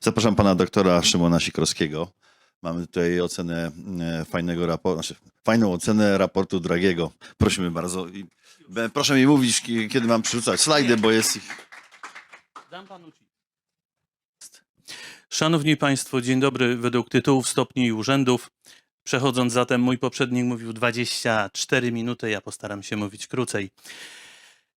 Zapraszam pana doktora Szymona Sikorskiego. Mamy tutaj ocenę e, fajnego raportu, znaczy fajną ocenę raportu Dragiego. Prosimy bardzo. I, proszę mi mówić, ki- kiedy mam przerzucać slajdy, bo jest ich. Dam panu. Szanowni Państwo, dzień dobry według tytułów, stopni i urzędów. Przechodząc zatem, mój poprzednik mówił 24 minuty, ja postaram się mówić krócej.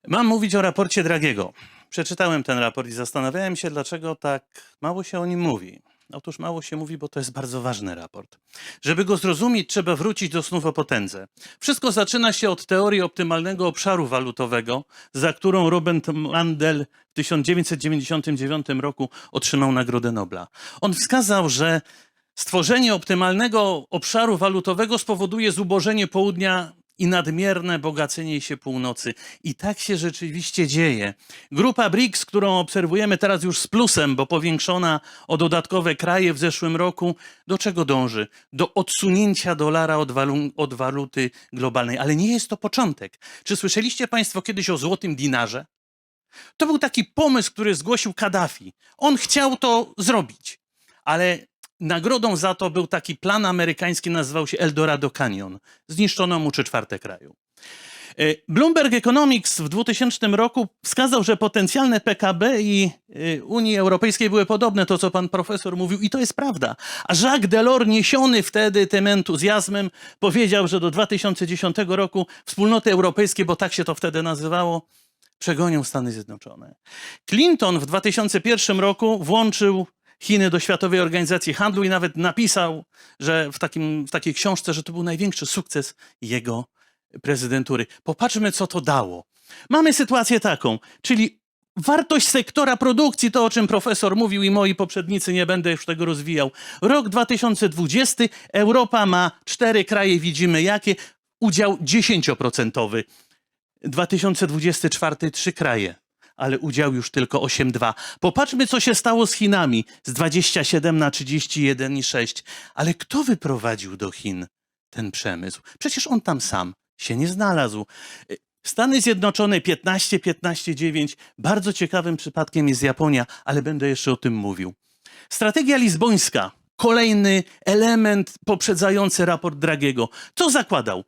Mam mówić o raporcie Dragiego. Przeczytałem ten raport i zastanawiałem się, dlaczego tak mało się o nim mówi. Otóż mało się mówi, bo to jest bardzo ważny raport. Żeby go zrozumieć, trzeba wrócić do snów o potędze. Wszystko zaczyna się od teorii optymalnego obszaru walutowego, za którą Robert Mandel w 1999 roku otrzymał Nagrodę Nobla. On wskazał, że stworzenie optymalnego obszaru walutowego spowoduje zubożenie południa i nadmierne bogacenie się północy. I tak się rzeczywiście dzieje. Grupa BRICS, którą obserwujemy teraz już z plusem, bo powiększona o dodatkowe kraje w zeszłym roku, do czego dąży? Do odsunięcia dolara od, walu- od waluty globalnej. Ale nie jest to początek. Czy słyszeliście Państwo kiedyś o złotym dinarze? To był taki pomysł, który zgłosił Kaddafi. On chciał to zrobić, ale nagrodą za to był taki plan amerykański, nazywał się Eldorado Canyon. Zniszczono mu trzy czwarte kraju. E, Bloomberg Economics w 2000 roku wskazał, że potencjalne PKB i e, Unii Europejskiej były podobne, to co pan profesor mówił, i to jest prawda. A Jacques Delors, niesiony wtedy tym entuzjazmem, powiedział, że do 2010 roku wspólnoty europejskie, bo tak się to wtedy nazywało, przegonią Stany Zjednoczone. Clinton w 2001 roku włączył Chiny do Światowej Organizacji Handlu i nawet napisał, że w, takim, w takiej książce, że to był największy sukces jego prezydentury. Popatrzmy, co to dało. Mamy sytuację taką, czyli wartość sektora produkcji, to o czym profesor mówił i moi poprzednicy, nie będę już tego rozwijał. Rok 2020, Europa ma cztery kraje, widzimy jakie, udział 10%. 2024 trzy kraje, ale udział już tylko 8,2. Popatrzmy, co się stało z Chinami z 27 na 31,6. Ale kto wyprowadził do Chin ten przemysł? Przecież on tam sam się nie znalazł. Y, Stany Zjednoczone 15, 15, 9. Bardzo ciekawym przypadkiem jest Japonia, ale będę jeszcze o tym mówił. Strategia lizbońska, kolejny element poprzedzający raport Dragiego. Co zakładał?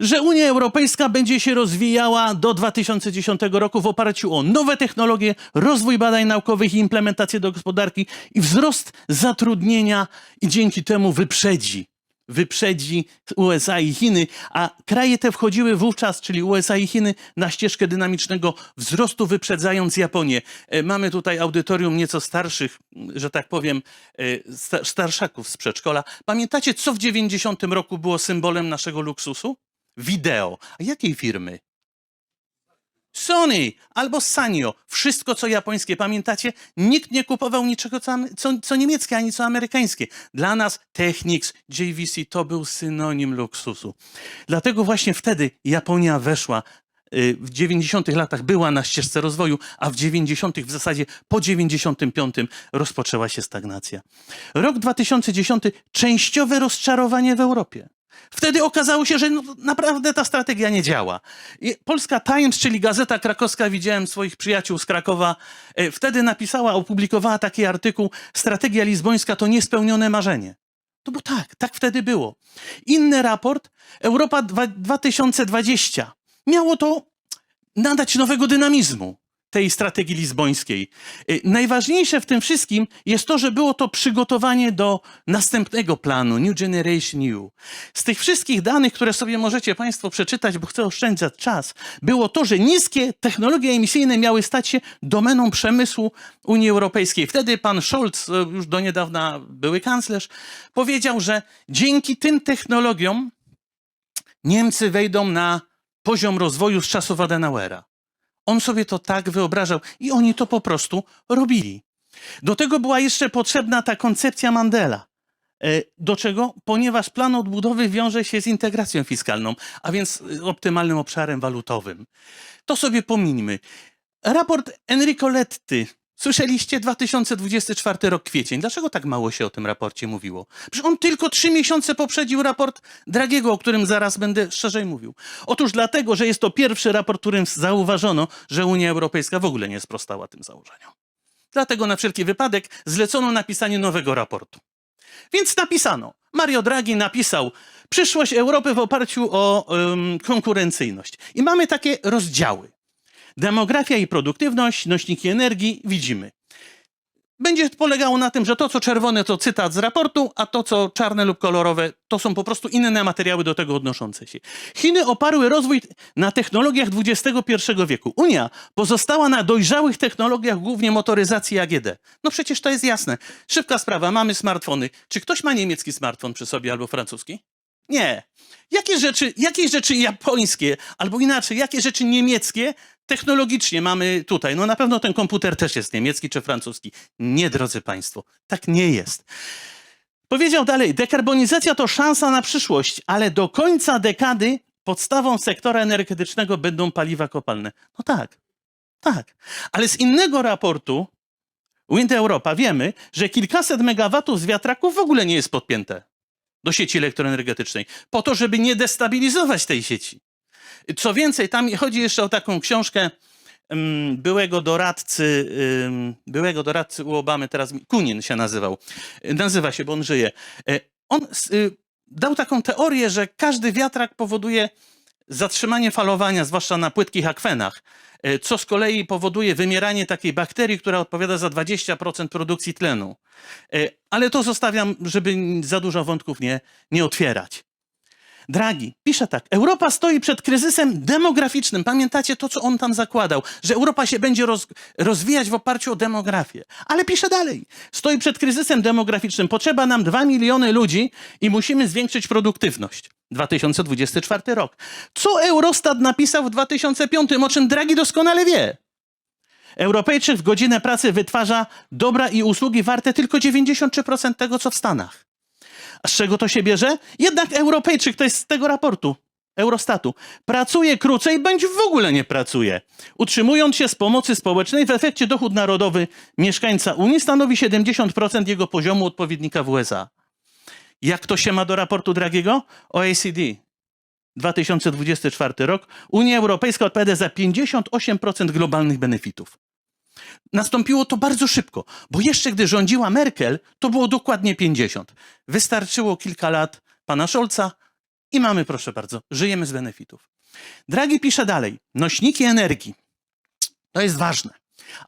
Że Unia Europejska będzie się rozwijała do 2010 roku w oparciu o nowe technologie, rozwój badań naukowych i implementację do gospodarki i wzrost zatrudnienia i dzięki temu wyprzedzi wyprzedzi USA i Chiny, a kraje te wchodziły wówczas, czyli USA i Chiny, na ścieżkę dynamicznego wzrostu, wyprzedzając Japonię. E, Mamy tutaj audytorium nieco starszych, że tak powiem, e, sta- starszaków z przedszkola. Pamiętacie, co w 90 roku było symbolem naszego luksusu? Wideo. A jakiej firmy? Sony albo Sanyo. Wszystko, co japońskie. Pamiętacie? Nikt nie kupował niczego, co, co niemieckie, ani co amerykańskie. Dla nas Technics, JVC to był synonim luksusu. Dlatego właśnie wtedy Japonia weszła y, w 90 latach była na ścieżce rozwoju, a w 90 w zasadzie po 95 rozpoczęła się stagnacja. Rok 2010 częściowe rozczarowanie w Europie. Wtedy okazało się, że no, naprawdę ta strategia nie działa. Polska Times, czyli gazeta krakowska, widziałem swoich przyjaciół z Krakowa, e, wtedy napisała, opublikowała taki artykuł Strategia lizbońska to niespełnione marzenie. To bo tak, tak wtedy było. Inny raport, Europa dwa- 2020. Miało to nadać nowego dynamizmu tej strategii lizbońskiej. Y, Najważniejsze w tym wszystkim jest to, że było to przygotowanie do następnego planu New Generation EU. Z tych wszystkich danych, które sobie możecie Państwo przeczytać, bo chcę oszczędzać czas, było to, że niskie technologie emisyjne miały stać się domeną przemysłu Unii Europejskiej. Wtedy pan Scholz, y, już do niedawna były kanclerz, powiedział, że dzięki tym technologiom Niemcy wejdą na poziom rozwoju z czasów Adenauera. On sobie to tak wyobrażał i oni to po prostu robili. Do tego była jeszcze potrzebna ta koncepcja Mandela. E, Do czego? Ponieważ plan odbudowy wiąże się z integracją fiskalną, a więc optymalnym obszarem walutowym. To sobie pomińmy. Raport Enrico Letty. Słyszeliście 2024 rok kwiecień. Dlaczego tak mało się o tym raporcie mówiło? Przecież on tylko trzy miesiące poprzedził raport Dragiego, o którym zaraz będę szerzej mówił. Otóż dlatego, że jest to pierwszy raport, którym zauważono, że Unia Europejska w ogóle nie sprostała tym założeniom. Dlatego na wszelki wypadek zlecono napisanie nowego raportu. Więc napisano. Mario Draghi napisał przyszłość Europy w oparciu o em, konkurencyjność. I mamy takie rozdziały. Demografia i produktywność, nośniki energii, widzimy. Będzie polegało na tym, że to, co czerwone, to cytat z raportu, a to, co czarne lub kolorowe, to są po prostu inne materiały do tego odnoszące się. Chiny oparły rozwój na technologiach XXI wieku. Unia pozostała na dojrzałych technologiach, głównie motoryzacji AGD. No przecież to jest jasne. Szybka sprawa, mamy smartfony. Czy ktoś ma niemiecki smartfon przy sobie albo francuski? Nie. Jakie rzeczy, jakie rzeczy japońskie, albo inaczej, jakie rzeczy niemieckie technologicznie mamy tutaj? No na pewno ten komputer też jest niemiecki czy francuski. Nie, drodzy Państwo, tak nie jest. Powiedział dalej, dekarbonizacja to szansa na przyszłość, ale do końca dekady podstawą sektora energetycznego będą paliwa kopalne. No tak, tak. Ale z innego raportu Wind Europa wiemy, że kilkaset megawatów z wiatraków w ogóle nie jest podpięte do sieci elektroenergetycznej, po to, żeby nie destabilizować tej sieci. Co więcej, tam chodzi jeszcze o taką książkę em, byłego doradcy, byłego doradcy u Obamy, teraz Kunin się nazywał. Nazywa się, bo on żyje. E, On y, dał taką teorię, że każdy wiatrak powoduje zatrzymanie falowania, zwłaszcza na płytkich akwenach, e, co z kolei powoduje wymieranie takiej bakterii, która odpowiada za 20% produkcji tlenu. E, Ale to zostawiam, żeby za dużo wątków nie, nie otwierać. Dragi, pisze tak. Europa stoi przed kryzysem demograficznym. Pamiętacie to, co on tam zakładał, że Europa się będzie roz, rozwijać w oparciu o demografię. Ale pisze dalej. Stoi przed kryzysem demograficznym. Potrzeba nam 2 miliony ludzi i musimy zwiększyć produktywność. 2024 rok. Co Eurostat napisał w 2005, o czym Dragi doskonale wie? Europejczyk w godzinę pracy wytwarza dobra i usługi warte tylko 93% tego, co w Stanach. Z czego to się bierze? Jednak Europejczyk, to jest z tego raportu Eurostatu, pracuje krócej bądź w ogóle nie pracuje. Utrzymując się z pomocy społecznej, w efekcie dochód narodowy mieszkańca Unii stanowi 70% jego poziomu odpowiednika w USA. Jak to się ma do raportu Dragiego? OECD. 2024 rok. Unia Europejska odpowiada za 58% globalnych benefitów. Nastąpiło to bardzo szybko, bo jeszcze gdy rządziła Merkel, to było dokładnie 50. Wystarczyło kilka lat pana Scholza i mamy, proszę bardzo, żyjemy z benefitów. Dragi pisze dalej, nośniki energii. To jest ważne.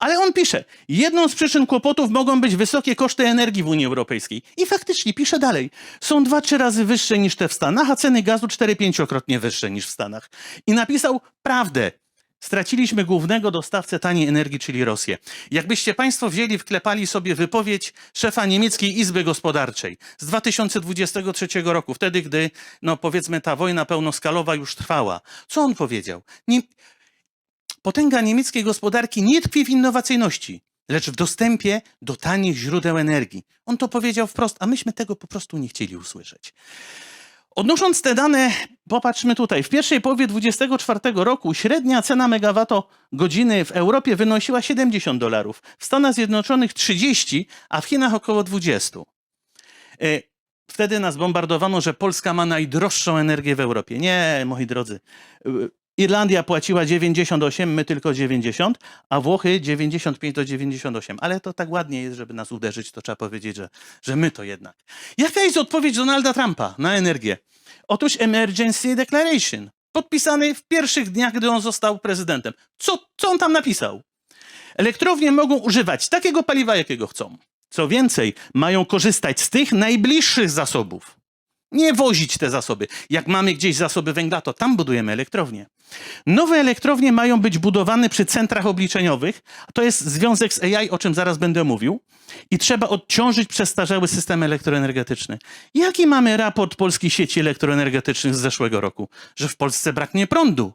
Ale on pisze, jedną z przyczyn kłopotów mogą być wysokie koszty energii w Unii Europejskiej. I faktycznie pisze dalej, są dwa, trzy razy wyższe niż te w Stanach, a ceny gazu 4-5-krotnie wyższe niż w Stanach. I napisał prawdę. Straciliśmy głównego dostawcę taniej energii, czyli Rosję. Jakbyście Państwo wzięli, wklepali sobie wypowiedź szefa niemieckiej Izby Gospodarczej z 2023 roku, wtedy, gdy, no powiedzmy, ta wojna pełnoskalowa już trwała. Co on powiedział? Nie, potęga niemieckiej gospodarki nie tkwi w innowacyjności, lecz w dostępie do tanich źródeł energii. On to powiedział wprost, a myśmy tego po prostu nie chcieli usłyszeć. Odnosząc te dane, popatrzmy tutaj. W pierwszej połowie 2024 roku średnia cena megawattogodziny w Europie wynosiła 70 dolarów, w Stanach Zjednoczonych 30, a w Chinach około 20. E, Wtedy nas bombardowano, że Polska ma najdroższą energię w Europie. Nie, moi drodzy. Irlandia płaciła 98, my tylko 90, a Włochy 95 do 98. Ale to tak ładnie jest, żeby nas uderzyć, to trzeba powiedzieć, że, że my to jednak. Jaka jest odpowiedź Donalda Trumpa na energię? Otóż Emergency Declaration, podpisany w pierwszych dniach, gdy on został prezydentem. Co, co on tam napisał? Elektrownie mogą używać takiego paliwa, jakiego chcą. Co więcej, mają korzystać z tych najbliższych zasobów. Nie wozić te zasoby. Jak mamy gdzieś zasoby węgla, to tam budujemy elektrownie. Nowe elektrownie mają być budowane przy centrach obliczeniowych. To jest związek z AI, o czym zaraz będę mówił. I trzeba odciążyć przestarzały system elektroenergetyczny. Jaki mamy raport polskich sieci elektroenergetycznych z zeszłego roku? Że w Polsce braknie prądu.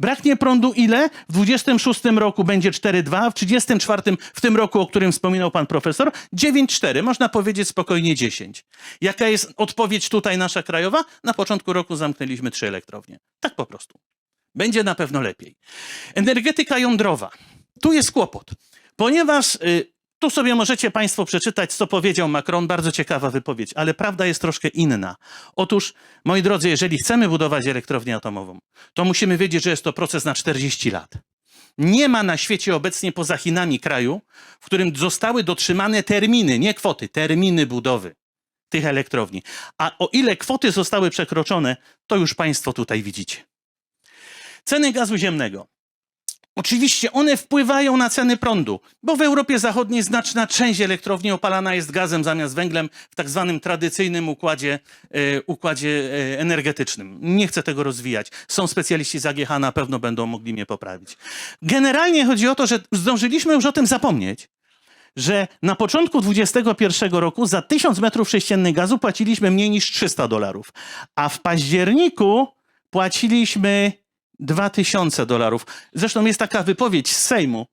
Braknie prądu ile? W 26 roku będzie 4,2, a w 34 w tym roku, o którym wspominał pan profesor, 9,4. Można powiedzieć spokojnie 10. Jaka jest odpowiedź tutaj nasza krajowa? Na początku roku zamknęliśmy trzy elektrownie. Tak po prostu. Będzie na pewno lepiej. Energetyka jądrowa. Tu jest kłopot, ponieważ y, tu sobie możecie Państwo przeczytać, co powiedział Macron. Bardzo ciekawa wypowiedź, ale prawda jest troszkę inna. Otóż, moi drodzy, jeżeli chcemy budować elektrownię atomową, to musimy wiedzieć, że jest to proces na 40 lat. Nie ma na świecie obecnie poza Chinami kraju, w którym zostały dotrzymane terminy, nie kwoty, terminy budowy tych elektrowni. A o ile kwoty zostały przekroczone, to już Państwo tutaj widzicie. Ceny gazu ziemnego. Oczywiście one wpływają na ceny prądu, bo w Europie Zachodniej znaczna część elektrowni opalana jest gazem zamiast węglem w tak zwanym tradycyjnym układzie, e, układzie e, energetycznym. Nie chcę tego rozwijać. Są specjaliści z AGH, na pewno będą mogli mnie poprawić. Generalnie chodzi o to, że zdążyliśmy już o tym zapomnieć, że na początku 2021 roku za 1000 metrów sześciennych gazu płaciliśmy mniej niż 300 dolarów, a w październiku płaciliśmy 2000 dolarów. Zresztą jest taka wypowiedź z Sejmu.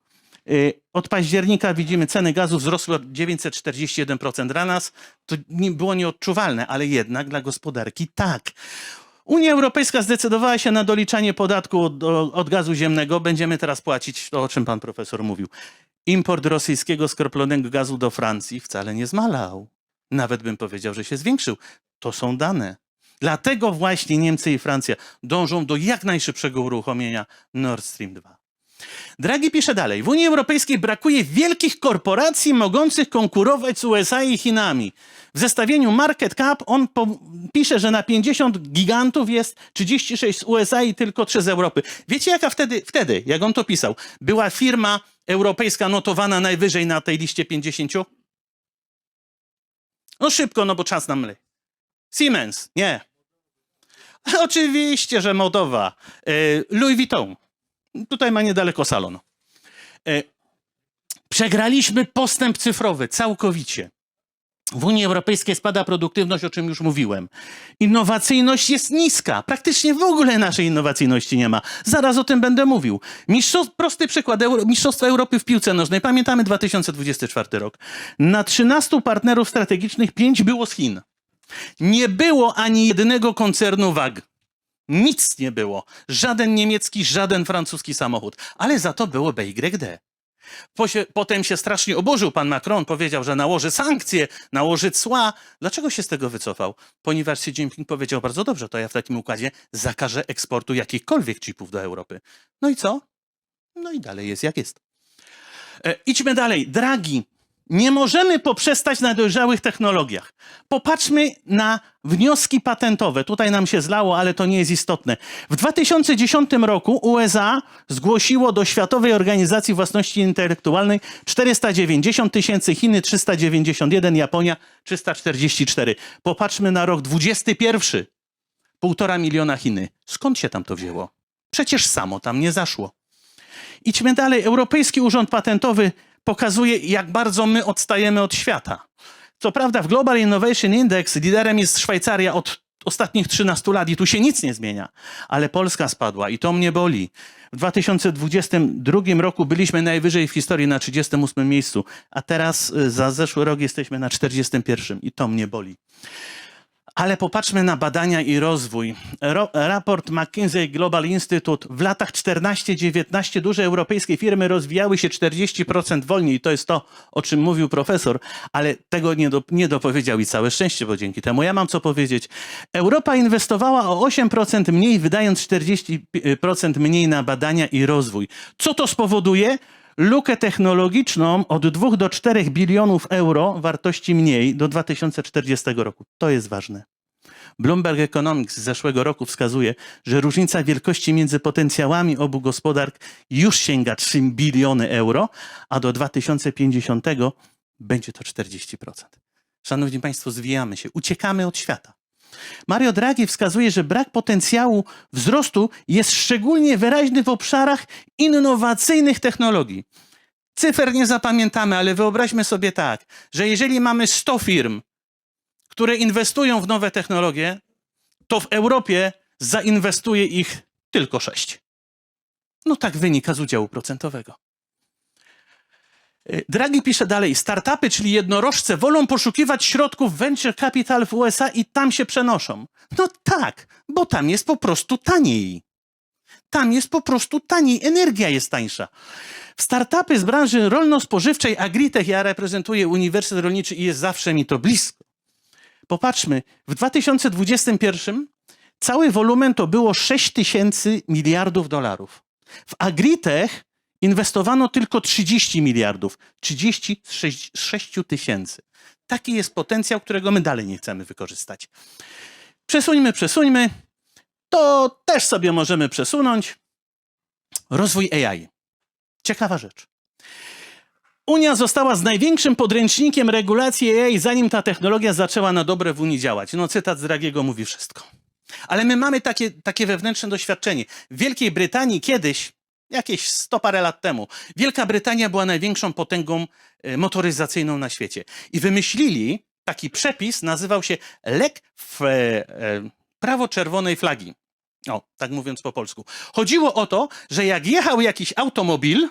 Y, Od października widzimy ceny gazu wzrosły o 941%. Dla nas to nie było nieodczuwalne, ale jednak dla gospodarki tak. Unia Europejska zdecydowała się na doliczanie podatku od, od gazu ziemnego. Będziemy teraz płacić to, o czym pan profesor mówił. Import rosyjskiego skroplonego gazu do Francji wcale nie zmalał. Nawet bym powiedział, że się zwiększył. To są dane. Dlatego właśnie Niemcy i Francja dążą do jak najszybszego uruchomienia Nord Stream 2. Draghi pisze dalej. W Unii Europejskiej brakuje wielkich korporacji mogących konkurować z USA i Chinami. W zestawieniu market cap on pisze, że na 50 gigantów jest 36 z USA i tylko 3 z Europy. Wiecie jaka wtedy, wtedy, jak on to pisał, była firma europejska notowana najwyżej na tej liście 50? No szybko, no bo czas nam mle. Siemens, nie. Oczywiście, że modowa. E, Louis Vuitton. Tutaj ma niedaleko salon. E, Przegraliśmy postęp cyfrowy całkowicie. W Unii Europejskiej spada produktywność, o czym już mówiłem. Innowacyjność jest niska. Praktycznie w ogóle naszej innowacyjności nie ma. Zaraz o tym będę mówił. Prosty przykład. Euro, Mistrzostwa Europy w piłce nożnej. Pamiętamy 2024 rok. Na 13 partnerów strategicznych 5 było z Chin. Nie było ani jednego koncernu WAG. Nic nie było. Żaden niemiecki, żaden francuski samochód. Ale za to było BYD. Potem się strasznie oburzył pan Macron, powiedział, że nałoży sankcje, nałoży cła. Dlaczego się z tego wycofał? Ponieważ Xi Jinping powiedział bardzo dobrze, to ja w takim układzie zakażę eksportu jakichkolwiek chipów do Europy. No i co? No i dalej jest jak jest. E, idźmy dalej. Dragi, nie możemy poprzestać na dojrzałych technologiach. Popatrzmy na wnioski patentowe. Tutaj nam się zlało, ale to nie jest istotne. W 2010 roku USA zgłosiło do Światowej Organizacji Własności Intelektualnej 490 tysięcy, Chiny 391, Japonia 344. Popatrzmy na rok 21. Półtora miliona Chiny. Skąd się tam to wzięło? Przecież samo tam nie zaszło. Idźmy dalej. Europejski Urząd Patentowy pokazuje, jak bardzo my odstajemy od świata. Co prawda w Global Innovation Index liderem jest Szwajcaria od ostatnich 13 lat i tu się nic nie zmienia. Ale Polska spadła i to mnie boli. W 2022 roku byliśmy najwyżej w historii na 38 miejscu, a teraz y, za zeszły rok jesteśmy na 41 i to mnie boli. Ale popatrzmy na badania i rozwój. Ro, raport McKinsey Global Institute w latach 14-19 duże europejskie firmy rozwijały się 40% wolniej. To jest to, o czym mówił profesor, ale tego nie, do, nie dopowiedział i całe szczęście, bo dzięki temu ja mam co powiedzieć. Europa inwestowała o 8% mniej, wydając 40% mniej na badania i rozwój. Co to spowoduje? Lukę technologiczną od 2 do 4 bilionów euro wartości mniej do 2040 roku. To jest ważne. Bloomberg Economics z zeszłego roku wskazuje, że różnica wielkości między potencjałami obu gospodark już sięga 3 biliony euro, a do 2050 będzie to 40%. Szanowni Państwo, zwijamy się, uciekamy od świata. Mario Draghi wskazuje, że brak potencjału wzrostu jest szczególnie wyraźny w obszarach innowacyjnych technologii. Cyfer nie zapamiętamy, ale wyobraźmy sobie tak, że jeżeli mamy 100 firm, które inwestują w nowe technologie, to w Europie zainwestuje ich tylko 6. No tak wynika z udziału procentowego. Y, Draghi pisze dalej, startupy, czyli jednorożce, wolą poszukiwać środków venture capital w USA i tam się przenoszą. No tak, bo tam jest po prostu taniej. Tam jest po prostu taniej, energia jest tańsza. Startupy z branży rolno-spożywczej Agritech ja reprezentuję Uniwersytet Rolniczy i jest zawsze mi to blisko. Popatrzmy, w 2021 cały wolumen to było 6 tysięcy miliardów dolarów. W Agritech inwestowano tylko 30 miliardów, 30 z 6 z 6 tysięcy. Taki jest potencjał, którego my dalej nie chcemy wykorzystać. Przesuńmy, przesuńmy. To też sobie możemy przesunąć. Rozwój AI. Ciekawa rzecz. Unia została z największym podręcznikiem regulacji AI, zanim ta technologia zaczęła na dobre w Unii działać. No, cytat z Dragiego mówi wszystko. Ale my mamy takie, takie wewnętrzne doświadczenie. W Wielkiej Brytanii kiedyś, jakieś sto parę lat temu, Wielka Brytania była największą potęgą e, motoryzacyjną na świecie. I wymyślili taki przepis, nazywał się lek w, e, prawo czerwonej flagi. O, tak mówiąc po polsku. Chodziło o to, że jak jechał jakiś automobil,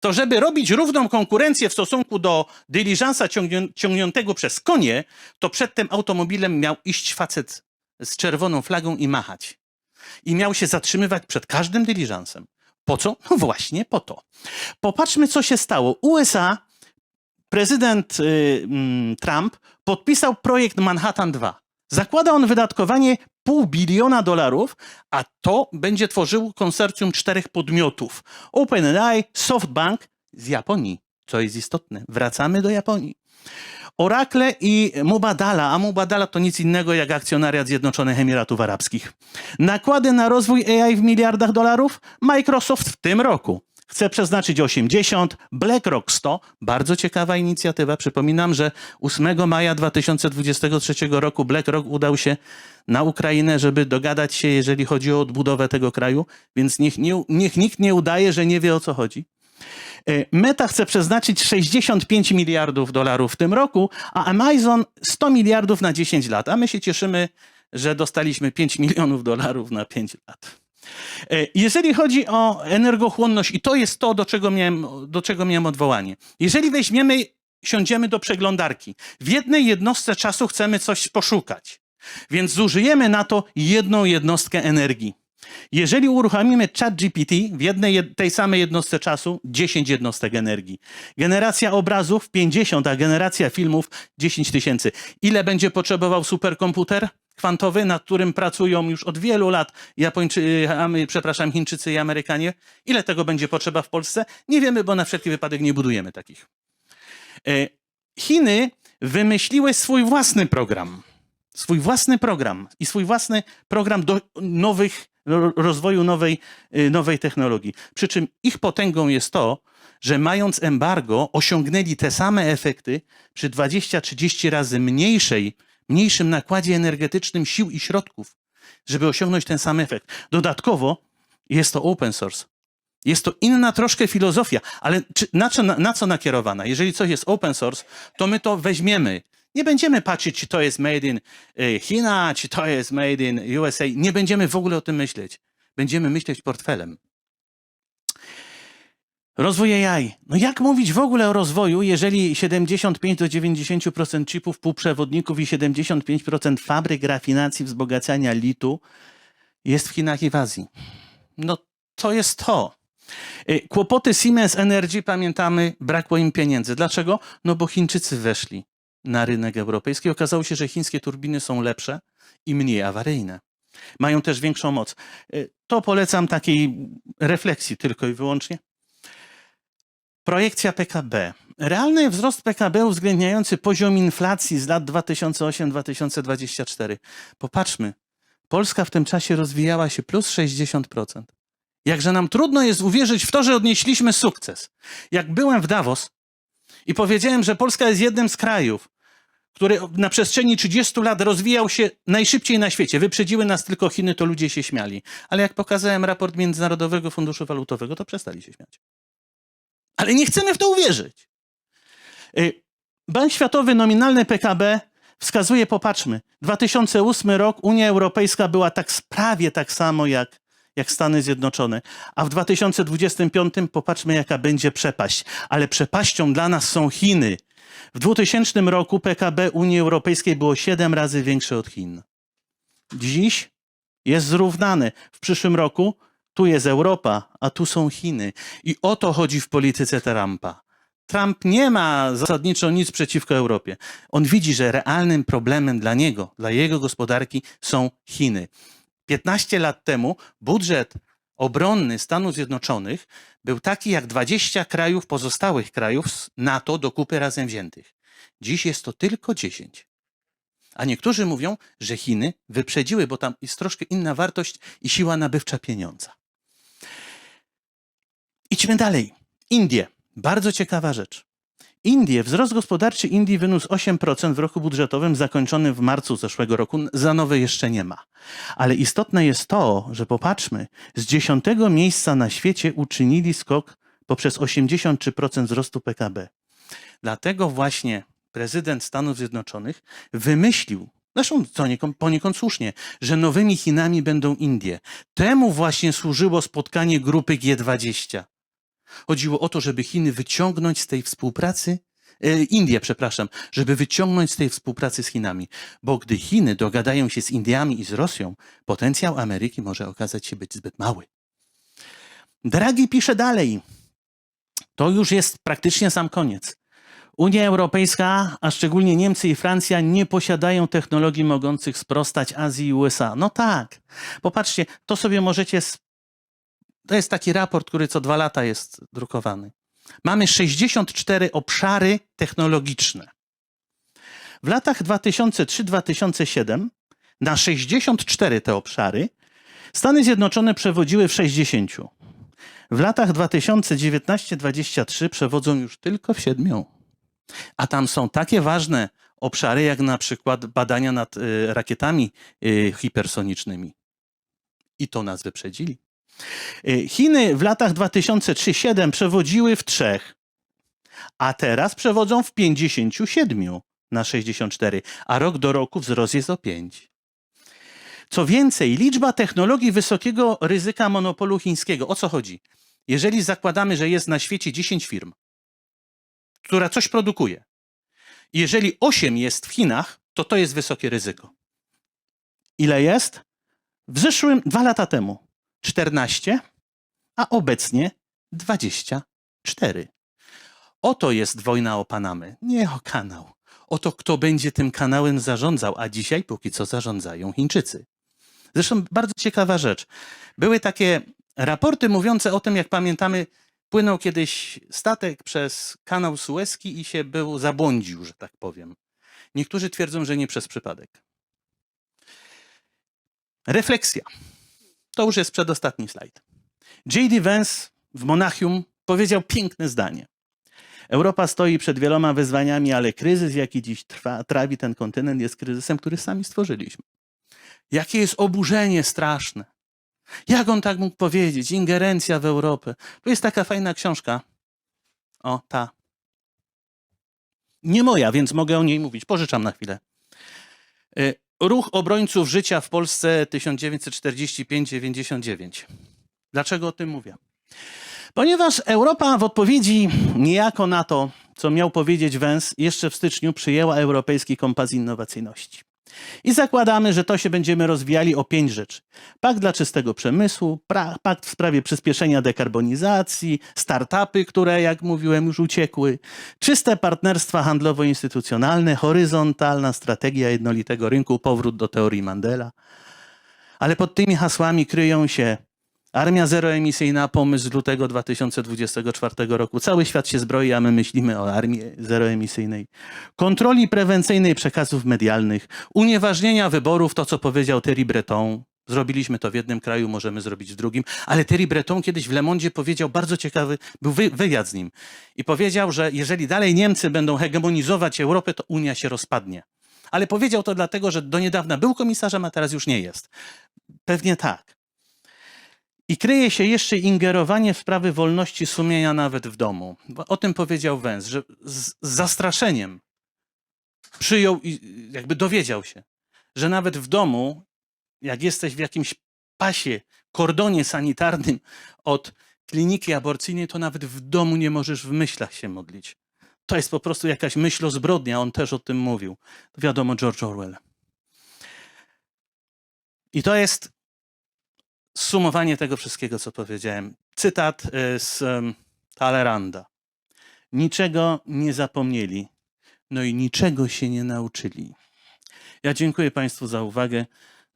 to żeby robić równą konkurencję w stosunku do dyliżansa ciągniętego przez konie, to przed tym automobilem miał iść facet z czerwoną flagą i machać. I miał się zatrzymywać przed każdym dyliżansem. Po co? No właśnie po to. Popatrzmy, co się stało. USA, prezydent y, mm, Trump podpisał projekt Manhattan 2. Zakłada on wydatkowanie pół biliona dolarów, a to będzie tworzyło konsorcjum czterech podmiotów. OpenAI, SoftBank z Japonii, co jest istotne. Wracamy do Japonii. Oracle i Mubadala, a Mubadala to nic innego jak akcjonariat Zjednoczonych Emiratów Arabskich. Nakłady na rozwój AI w miliardach dolarów? Microsoft w tym roku chce przeznaczyć 80, BlackRock 100. Bardzo ciekawa inicjatywa. Przypominam, że 8 maja 2023 roku BlackRock udał się na Ukrainę, żeby dogadać się, jeżeli chodzi o odbudowę tego kraju, więc niech, nie, niech nikt nie udaje, że nie wie o co chodzi. E, Meta chce przeznaczyć 65 miliardów dolarów w tym roku, a Amazon 100 miliardów na 10 lat. A my się cieszymy, że dostaliśmy 5 milionów dolarów na 5 lat. E, Jeżeli chodzi o energochłonność, i to jest to, do czego miałem, do czego miałem odwołanie. Jeżeli weźmiemy, siądziemy do przeglądarki, w jednej jednostce czasu chcemy coś poszukać, więc zużyjemy na to jedną jednostkę energii. Jeżeli uruchomimy chat GPT w jednej jed- tej samej jednostce czasu 10 jednostek energii. Generacja obrazów 50, a generacja filmów 10 tysięcy. Ile będzie potrzebował superkomputer kwantowy, nad którym pracują już od wielu lat Japończy, Amy- przepraszam, Chińczycy i Amerykanie? Ile tego będzie potrzeba w Polsce? Nie wiemy, bo na wszelki wypadek nie budujemy takich. E, Chiny wymyśliły swój własny program. Swój własny program i swój własny program do nowych, rozwoju nowej, y, nowej technologii. Przy czym ich potęgą jest to, że mając embargo, osiągnęli te same efekty przy 20-30 razy mniejszej, mniejszym nakładzie energetycznym sił i środków, żeby osiągnąć ten sam efekt. Dodatkowo jest to open source. Jest to inna troszkę filozofia, ale czy, na, na, na co nakierowana? Jeżeli coś jest open source, to my to weźmiemy. Nie będziemy patrzeć, czy to jest made in y, China, czy to jest made in USA. Nie będziemy w ogóle o tym myśleć. Będziemy myśleć portfelem. Rozwój AI. No jak mówić w ogóle o rozwoju, jeżeli 75 do 90% chipów, półprzewodników i 75% fabryk rafinacji wzbogacania litu jest w Chinach i w Azji? No to jest to. Y, Kłopoty Siemens Energy, pamiętamy, brakło im pieniędzy. Dlaczego? No bo Chińczycy weszli na rynek europejski. Okazało się, że chińskie turbiny są lepsze i mniej awaryjne. Mają też większą moc. Y, To polecam takiej refleksji tylko i wyłącznie. Projekcja PKB. Realny wzrost PKB uwzględniający poziom inflacji z lat 2008-2024. Popatrzmy, Polska w tym czasie rozwijała się plus 60%. Jakże nam trudno jest uwierzyć w to, że odnieśliśmy sukces. Jak byłem w Davos i powiedziałem, że Polska jest jednym z krajów, który na przestrzeni 30 lat rozwijał się najszybciej na świecie. Wyprzedziły nas tylko Chiny, to ludzie się śmiali. Ale jak pokazałem raport Międzynarodowego Funduszu Walutowego, to przestali się śmiać. Ale nie chcemy w to uwierzyć. Y, Bank Światowy nominalny PKB wskazuje, popatrzmy, 2008 rok Unia Europejska była tak prawie tak samo jak, jak Stany Zjednoczone, a w 2025 popatrzmy jaka będzie przepaść. Ale przepaścią dla nas są Chiny. W 2000 roku PKB Unii Europejskiej było 7 razy większe od Chin. Dziś jest zrównane. W przyszłym roku tu jest Europa, a tu są Chiny. I o to chodzi w polityce Trumpa. Trump nie ma zasadniczo nic przeciwko Europie. On widzi, że realnym problemem dla niego, dla jego gospodarki są Chiny. 15 lat temu budżet obronny Stanów Zjednoczonych był taki jak 20 krajów pozostałych krajów NATO do kupy razem wziętych. Dziś jest to tylko 10. A niektórzy mówią, że Chiny wyprzedziły, bo tam jest troszkę inna wartość i siła nabywcza pieniądza. Idźmy dalej. Indie. Bardzo ciekawa rzecz. Indie, wzrost gospodarczy Indii wyniósł 8% w roku budżetowym zakończonym w marcu zeszłego roku. Za nowe jeszcze nie ma. Ale istotne jest to, że popatrzmy, z dziesiątego miejsca na świecie uczynili skok poprzez 83% wzrostu PKB. Dlatego właśnie prezydent Stanów Zjednoczonych wymyślił, zresztą co niekąd, poniekąd słusznie, że nowymi Chinami będą Indie. Temu właśnie służyło spotkanie grupy G20. Chodziło o to, żeby Chiny wyciągnąć z tej współpracy, e, Indie, przepraszam, żeby wyciągnąć z tej współpracy z Chinami. Bo gdy Chiny dogadają się z Indiami i z Rosją, potencjał Ameryki może okazać się być zbyt mały. Draghi pisze dalej. To już jest praktycznie sam koniec. Unia Europejska, a szczególnie Niemcy i Francja, nie posiadają technologii mogących sprostać Azji i USA. No tak. Popatrzcie, to sobie możecie. To jest taki raport, który co dwa lata jest drukowany. Mamy 64 obszary technologiczne. W latach 2003-2007 na 64 te obszary Stany Zjednoczone przewodziły w 60. W latach 2019-2023 przewodzą już tylko w siedmiu. A tam są takie ważne obszary, jak na przykład badania nad y, rakietami y, hipersonicznymi. I to nas wyprzedzili. Y, Chiny w latach 2003-2007 przewodziły w trzech, a teraz przewodzą w 57 na 64, a rok do roku wzrost jest o 5. Co więcej, liczba technologii wysokiego ryzyka monopolu chińskiego. O co chodzi? Jeżeli zakładamy, że jest na świecie 10 firm, która coś produkuje, jeżeli 8 jest w Chinach, to to jest wysokie ryzyko. Ile jest? W zeszłym, dwa lata temu 14, a obecnie 24. Oto jest wojna o Panamę, nie o kanał. Oto kto będzie tym kanałem zarządzał, a dzisiaj póki co zarządzają Chińczycy. Zresztą bardzo ciekawa rzecz. Były takie raporty mówiące o tym, jak pamiętamy, płynął kiedyś statek przez kanał Suezki i się był zabłądził, że tak powiem. Niektórzy twierdzą, że nie przez przypadek. Refleksja. To już jest przedostatni slajd. J.D. Vance w Monachium powiedział piękne zdanie. Europa stoi przed wieloma wyzwaniami, ale kryzys, jaki dziś trwa, trawi ten kontynent, jest kryzysem, który sami stworzyliśmy. Jakie jest oburzenie straszne. Jak on tak mógł powiedzieć? Ingerencja w Europę. Tu jest taka fajna książka. O, ta. Nie moja, więc mogę o niej mówić. Pożyczam na chwilę. Ruch obrońców życia w Polsce 1945-99. Dlaczego o tym mówię? Ponieważ Europa w odpowiedzi niejako na to, co miał powiedzieć Wens, jeszcze w styczniu przyjęła Europejski Kompas Innowacyjności. I zakładamy, że to się będziemy rozwijali o pięć rzeczy. Pakt dla czystego przemysłu, pakt w sprawie przyspieszenia dekarbonizacji, startupy, które, jak mówiłem, już uciekły, czyste partnerstwa handlowo-instytucjonalne, horyzontalna strategia jednolitego rynku, powrót do teorii Mandela. Ale pod tymi hasłami kryją się Armia zeroemisyjna, pomysł z lutego 2024 roku. Cały świat się zbroi, a my myślimy o armii zeroemisyjnej. Kontroli prewencyjnej przekazów medialnych, unieważnienia wyborów, to co powiedział Thierry Breton. Zrobiliśmy to w jednym kraju, możemy zrobić w drugim. Ale Thierry Breton kiedyś w Le Monde powiedział bardzo ciekawy, był wy, wywiad z nim. I powiedział, że jeżeli dalej Niemcy będą hegemonizować Europę, to Unia się rozpadnie. Ale powiedział to dlatego, że do niedawna był komisarzem, a teraz już nie jest. Pewnie tak. I kryje się jeszcze ingerowanie w sprawy wolności sumienia nawet w domu. O tym powiedział Węz, że z zastraszeniem przyjął i jakby dowiedział się, że nawet w domu, jak jesteś w jakimś pasie, kordonie sanitarnym od kliniki aborcyjnej, to nawet w domu nie możesz w myślach się modlić. To jest po prostu jakaś myśl o zbrodnia, on też o tym mówił. Wiadomo, George Orwell. I to jest zsumowanie tego wszystkiego, co powiedziałem. Cytat y, z Taleranda. Niczego nie zapomnieli, no i niczego się nie nauczyli. Ja dziękuję Państwu za uwagę.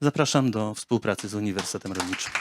Zapraszam do współpracy z Uniwersytetem Rolniczym.